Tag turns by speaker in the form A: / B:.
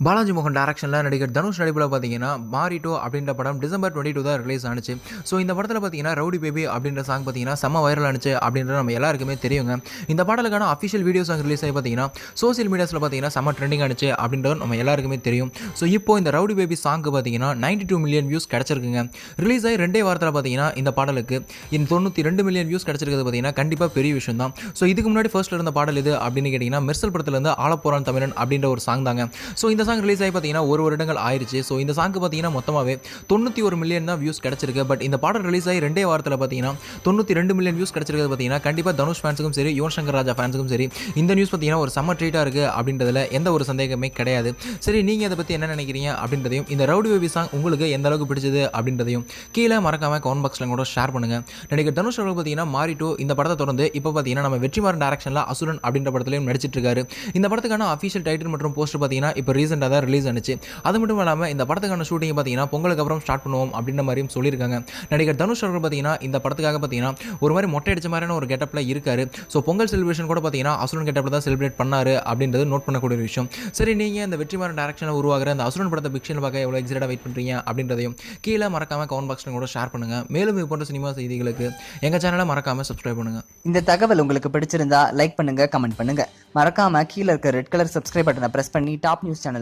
A: பாலாஜி மோகன் டேரக்ஷனில் நடிகர் தனுஷ் நடிப்பில் பார்த்தீங்கன்னா மாரிட்டோ அப்படின்ற படம் டிசம்பர் டுவெண்ட்டி டூ தான் ரிலீஸ் ஆனிச்சு. ஸோ இந்த படத்தில் பார்த்தீங்கன்னா ரவுடி பேபி அப்படின்ற சாங் பார்த்தீங்கன்னா செம்ம வைரல் ஆனிச்சு அப்படின்றது நம்ம எல்லாருக்குமே தெரியுங்க. இந்த பாடலுக்கான அஃபிஷியல் வீடியோ சாங் ரிலீஸ் ஆகி பார்த்தீங்கன்னா சோசியல் மீடியாஸில் பார்த்தீங்கன்னா செம்ம ட்ரெண்டிங் ஆனிச்சு அப்படின்றது நம்ம எல்லாருக்குமே தெரியும். ஸோ இப்போ இந்த ரவுடி பேபி சாங்க்கு பார்த்தீங்கன்னா நைன்டி டூ மில்லியன் வியூஸ் கிடச்சிருக்குங்க. ரிலீஸ் ஆகி ரெண்டே வாரத்தில் பார்த்தீங்கன்னா இந்த பாடலுக்கு இந்த தொண்ணூற்றி ரெண்டு மில்லியன் வியூஸ் கிடச்சிருக்கிறது பார்த்தீங்கன்னா கண்டிப்பாக பெரிய விஷயம் தான். ஸோ இதுக்கு முன்னாடி ஃபர்ஸ்ட்டில் இருந்த பாடல் இது அப்படின்னு கேட்டிங்கன்னா மெர்சல் படத்துலேருந்து ஆலப்போரான் தமிழன் அப்படின்ற ஒரு சாங் தாங்க. ஸோ இந்த சாங் ரிலீஸ் ஆகி பார்த்தீங்கன்னா ஒரு வருடங்கள் ஆயிடுச்சு ஸோ இந்த சாங்க்கு பார்த்தீங்கன்னா மொத்தமாகவே தொண்ணூற்றி ஒரு மில்லியன் தான் வியூஸ் கிடச்சிருக்கு. பட் இந்த பாடல் ரிலீஸ் ஆகி ரெண்டே வாரத்தில் பார்த்தீங்கன்னா தொண்ணூற்றி ரெண்டு மில்லியன் வியூஸ் கிடச்சிருக்கிறது பார்த்தீங்கன்னா கண்டிப்பாக தனுஷ் ஃபேன்ஸுக்கும் சரி யுவன் சங்கர் ராஜா ஃபேன்ஸுக்கும் சரி இந்த நியூஸ் பார்த்தீங்கன்னா ஒரு செம்ம ட்ரீட்டாக இருக்குது அப்படின்றதுல எந்த ஒரு சந்தேகமே கிடையாது. சரி நீங்கள் அதை பற்றி என்ன நினைக்கிறீங்க அப்படின்றதையும் இந்த ரவுடி பேபி சாங் உங்களுக்கு எந்த அளவுக்கு பிடிச்சது அப்படின்றதையும் கீழே மறக்காமல் கமெண்ட் பாக்ஸில் கூட ஷேர் பண்ணுங்க. நடிகர் தனுஷ் அவர்கள் பார்த்தீங்கன்னா மாரி டூ இந்த படத்தை தொடர்ந்து இப்போ பார்த்தீங்கன்னா நம்ம வெற்றிமாறன் டேரக்ஷனில் அசுரன் அப்படின்ற படத்துலையும் நடிச்சிட்டு இருக்காரு. இந்த படத்துக்கான அஃபிஷியல் டைட்டில் மற்றும் போஸ்டர் பார்த்தீங்கன்னா இப்போ ரீசெண்டாக தான் ரிலீஸ் ஆனிச்சு. அது மட்டும் இல்லாமல் இந்த படத்துக்கான ஷூட்டிங் பார்த்தீங்கன்னா பொங்கலுக்கு அப்புறம் ஸ்டார்ட் பண்ணுவோம் அப்படின்ற மாதிரியும் சொல்லியிருக்காங்க. நடிகர் தனுஷ் அவர்கள் பார்த்தீங்கன்னா இந்த படத்துக்காக பார்த்தீங்கன்னா ஒரு மாதிரி மொட்டை அடிச்ச மாதிரியான ஒரு கெட்டப்பில் இருக்கார். ஸோ பொங்கல் செலிப்ரேஷன் கூட பார்த்தீங்கன்னா அசுரன் கெட்டப்பில் தான் செலிப்ரேட் பண்ணாரு அப்படின்றது நோட் பண்ணக்கூடிய ஒரு விஷயம். சரி நீங்கள் இந்த வெற்றிமாறன் டேரக்ஷனில் உருவாகிற அந்த அசுரன் படத்தை பிக்ஷன் பார்க்க எவ்வளோ எக்ஸைட்டாக வெயிட் பண்ணுறீங்க அப்படின்றதையும் கீழே மறக்காம கமெண்ட் பாக்ஸில் கூட ஷேர் பண்ணுங்க. மேலும் இது போன்ற சினிமா செய்திகளுக்கு எங்கள் சேனலை மறக்காம சப்ஸ்கிரைப் பண்ணுங்க.
B: இந்த தகவல் உங்களுக்கு பிடிச்சிருந்தா லைக் பண்ணுங்க கமெண்ட் பண்ணுங்க. மறக்காம கீழே இருக்க ரெட் கலர் சப்ஸ்கிரைப் பட்டனை பிரஸ் பண்ணி டாப் நியூஸ் சேனல்